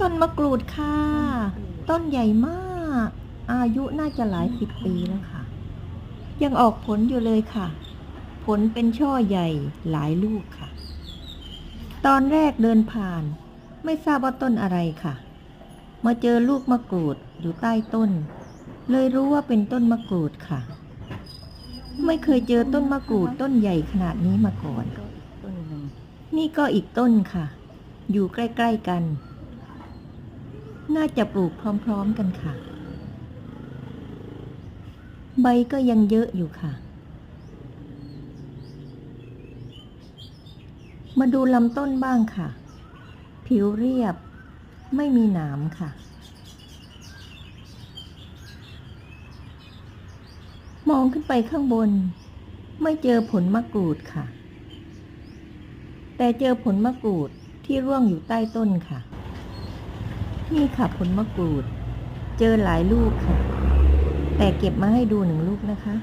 ต้นมะกรูดค่ะ ต้นใหญ่มาก อายุน่าจะหลายสิบปีแล้วค่ะ ยังออกผลอยู่เลยค่ะ ผลเป็นช่อใหญ่หลายลูกค่ะ ตอนแรกเดินผ่าน ไม่ทราบว่าต้นอะไรค่ะ มาเจอลูกมะกรูดอยู่ใต้ต้น เลยรู้ว่าเป็นต้นมะกรูดค่ะ ไม่เคยเจอต้นมะกรูดต้นใหญ่ขนาดนี้มาก่อน นี่ก็อีกต้นค่ะ อยู่ใกล้ ๆ กัน น่าจะปลูกพร้อมๆกันค่ะ ใบก็ยังเยอะอยู่ค่ะ มาดูลำต้นบ้างค่ะ ผิวเรียบไม่มีหนามค่ะ มองขึ้นไปข้างบน ไม่เจอผลมะกรูดค่ะ แต่เจอผลมะกรูดที่ร่วงอยู่ใต้ต้นค่ะ นี่ค่ะผลมะกรูด เจอหลายลูกค่ะ แต่เก็บมาให้ดูหนึ่งลูกนะคะ